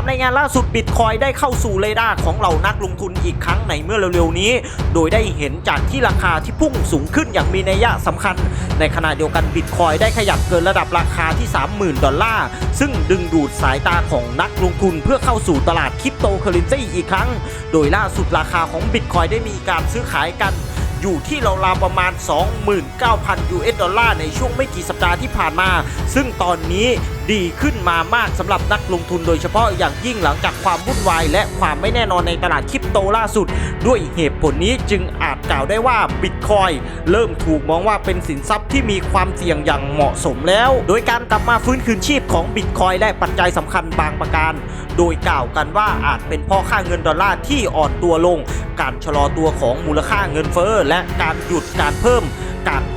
ามรายงานล่าสุดบิตคอยได้เข้าสู่เรดาร์ของเหล่านักลงทุนอีกครั้งในเมื่อเร็วๆนี้ โดยได้เห็นจากที่ราคาที่พุ่งสูงขึ้นอย่างมีนัยยะสำคัญ ในขณะเดียวกันบิตคอยได้ขยับเกินระดับราคาที่ 30,000 ดอลลาร์ ซึ่งดึงดูดสายตาของนักลงทุนเพื่อเข้าสู่ตลาดคริปโตเคอเรนซีอีกครั้ง โดยล่าสุดราคาของบิตคอยได้มีการซื้อขายกัน อยู่ที่ราวๆประมาณ 29,000 US ดอลลาร์ในช่วงไม่กี่สัปดาห์ที่ผ่านมา ซึ่งตอนนี้ดีขึ้นมามากสำหรับนักลงทุนโดยเฉพาะอย่างยิ่งหลังจากความวุ่นวายและความไม่แน่นอนในตลาดคริปโตล่าสุด ด้วยเหตุผลนี้จึงอาจกล่าวได้ว่าบิตคอยเริ่มถูกมองว่าเป็นสินทรัพย์ที่มีความเสี่ยงอย่างเหมาะสมแล้ว โดยการกลับมาฟื้นคืนชีพของบิตคอยและปัจจัยสำคัญบางประการ โดยกล่าวกันว่าอาจเป็นเพ่อค่าเงินดอลลาร์ที่อ่อนตัวลงการชะลอตัวของมูลค่าเงินเฟ้อและการหยุดการเพิ่ม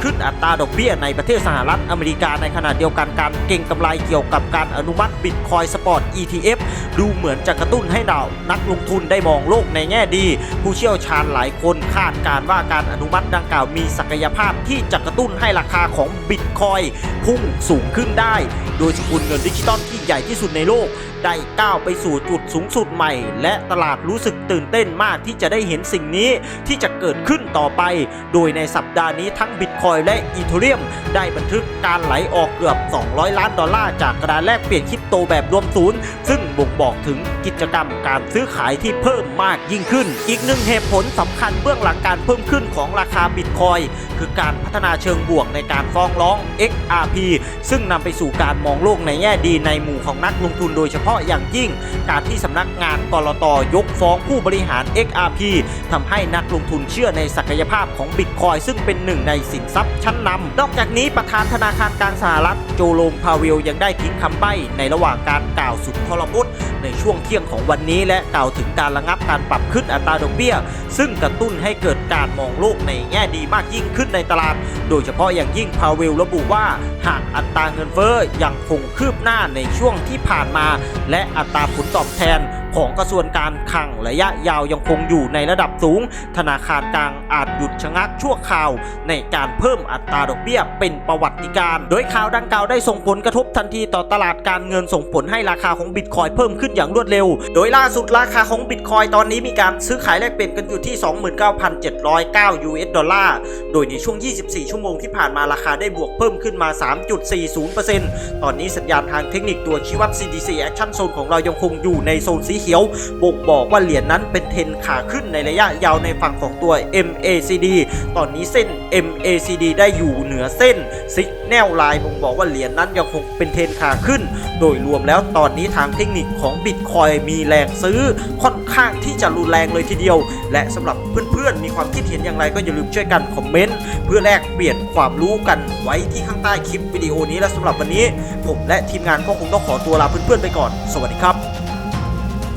ขึ้นอัตราดอกเบี้ยในประเทศสหรัฐอเมริกาในขณะเดียวกันการเก็งกำไรเกี่ยวกับการอนุมัติบิตคอยสปอร์ต ETF ดูเหมือนจะกระตุ้นให้ดาวนักลงทุนได้มองโลกในแง่ดี ผู้เชี่ยวชาญหลายคนคาดการว่าการอนุมัติดังกล่าวมีศักยภาพที่จะกระตุ้นให้ราคาของบิตคอยพุ่งสูงขึ้นได้ โดยสกุลเงินดิจิตอลที่ใหญ่ที่สุดในโลก ได้ก้าวไปสู่จุดสูงสุดใหม่ และตลาดรู้สึกตื่นเต้นมากที่จะได้เห็นสิ่งนี้ที่จะเกิดขึ้นต่อไป โดยในสัปดาห์นี้ทั้งบิตคอยอยและอีเทเรียม ได้บันทึกการไหลออกเกือบ 200 ล้านดอลลาร์จากกระดานแลกเปลี่ยนคริปโตแบบรวมศูนย์ ซึ่งบ่งบอกถึงกิจกรรมการซื้อขายที่เพิ่มมากยิ่งขึ้น อีกหนึ่งเหตุผลสำคัญเบื้องหลังการเพิ่มขึ้นของราคาบิตคอยคือการพัฒนาเชิงบวกในการฟ้องร้อง XRP ซึ่งนำไปสู่การมองโลกในแง่ดีในหมู่ของนักลงทุนโดยเฉพาะอย่างยิ่ง การที่สำนักงานกรตยกฟ้องผู้บริหาร XRP ทำให้นักลงทุนเชื่อในศักยภาพของบิตคอยซึ่งเป็นหนึ่งในสินทรัพย์ชั้นนำนอกจากนี้ประธานธนาคารกลางสหรัฐโจโลมพาเวลยังได้ทิ้งคำใบ้ในระหว่างการกล่าวสุดทรพจน์ในช่วงเที่ยงของวันนี้ และกล่าวถึงการระงับการปรับขึ้นอัตราดอกเบี้ย ซึ่งกระตุ้นให้เกิดการมองโลกในแง่ดีมากยิ่งขึ้นในตลาด โดยเฉพาะอย่างยิ่งพาเวลระบุว่า หากอัตราเงินเฟ้อยังคงคืบหน้าในช่วงที่ผ่านมา และอัตราผลตอบแทน ของกระทรวงการคลังระยะยาวยังคงอยู่ในระดับสูง ธนาคารกลางอาจหยุดชะงักชั่วคราว ในการเพิ่มอัตราดอกเบี้ยเป็นประวัติการณ์โดยข่าวดังกล่าวได้ส่งผลกระทบทันทีต่อตลาดการเงินส่งผลให้ราคาของบิตคอยเพิ่มขึ้นอย่างรวดเร็ว โดยล่าสุดราคาของบิตคอยตอนนี้มีการซื้อขายแลกเปลี่ยนกันอยู่ที่ 29,709 US ดอลลาร์ โดยในช่วง 24 ชั่วโมงที่ผ่านมาราคาได้บวกเพิ่มขึ้นมา 3.40%ตอนนี้สัญญาณทางเทคนิคตัวชี้วัด CDC Action Zone ของเรายังคงอยู่ในโซนสีเขียวบ่งบอกว่าเหรียญนั้นเป็นเทนขาขึ้นในระยะยาวในฝั่งของตัว MACD ตอนนี้เส้น MACD ได้อยู่เหนือเส้น Signal Line บ่งบอกว่าเหรียญนั้นยังคงเป็นเทนขาขึ้น โดยรวมแล้วตอนนี้ทางเทคนิคของ Bitcoin มีแรงซื้อค่อนข้างที่จะรุนแรงเลยทีเดียว และสำหรับเพื่อนๆ มีความคิดเห็นอย่างไรก็อย่าลืมช่วยกันคอมเมนต์เพื่อแลกเปลี่ยนความรู้กันไว้ที่ข้างใต้คลิปวิดีโอนี้และสำหรับวันนี้ ผมและทีมงานก็คงต้องขอตัวลาเพื่อนๆไปก่อน สวัสดีครับ